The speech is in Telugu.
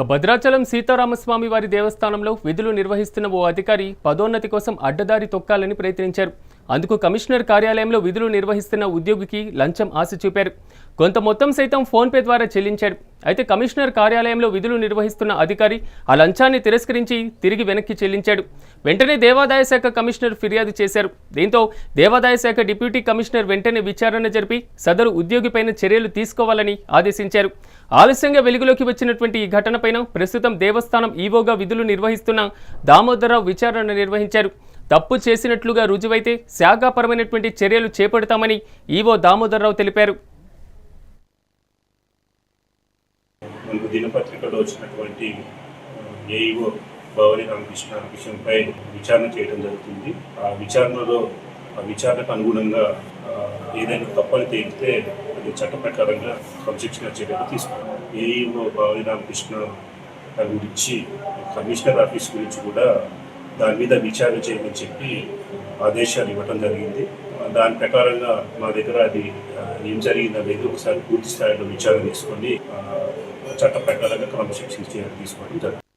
ఇక భద్రాచలం సీతారామస్వామి వారి దేవస్థానంలో విధులు నిర్వహిస్తున్న ఓ అధికారి పదోన్నతి కోసం అడ్డదారి తొక్కాలని ప్రయత్నించారు. అందుకు కమిషనర్ కార్యాలయంలో విధులు నిర్వహిస్తున్న ఉద్యోగికి లంచం ఆశ చూపారు. కొంత మొత్తం సైతం ఫోన్పే ద్వారా చెల్లించారు. అయితే కమిషనర్ కార్యాలయంలో విధులు నిర్వహిస్తున్న అధికారి ఆ లంచాన్ని తిరస్కరించి తిరిగి వెనక్కి చెల్లించాడు. వెంటనే దేవాదాయ శాఖ కమిషనర్ ఫిర్యాదు చేశారు. దీంతో దేవాదాయ శాఖ డిప్యూటీ కమిషనర్ వెంటనే విచారణ జరిపి సదరు ఉద్యోగిపైన చర్యలు తీసుకోవాలని ఆదేశించారు. ఆలస్యంగా వెలుగులోకి వచ్చినటువంటి ఈ ఘటనపైన ప్రస్తుతం దేవస్థానం ఈవోగా విధులు నిర్వహిస్తున్న దామోదరరావు విచారణ నిర్వహించారు. తప్పు చేసినట్లుగా రుజువైతే శాఖాపరమైనటువంటి చర్యలు చేపడతామని ఈవో దామోదరరావు తెలిపారు. మనకు దినపత్రికలో వచ్చినటువంటి ఏఈఓ భవని రామకృష్ణ విషయంపై విచారణ చేయడం జరుగుతుంది. ఆ విచారణలో ఆ విచారణకు అనుగుణంగా ఏదైనా తప్పని తేలితే అది చట్ట ప్రకారంగా క్రమశిక్షణ చర్యలు తీసుకోవాలి. ఏఈఓ భవని రామకృష్ణ దాని గురించి కమిషనర్ ఆఫీస్ గురించి కూడా దాని మీద విచారణ చేయమని చెప్పి ఆదేశాలు ఇవ్వడం జరిగింది. దాని ప్రకారంగా మా దగ్గర అది ఏం జరిగింది అనేది ఒకసారి పూర్తి స్థాయిలో విచారణ తీసుకొని చట్ట ప్రకారంగా క్రమశిక్షణ చర్యలు తీసుకోవడం జరుగుతుంది.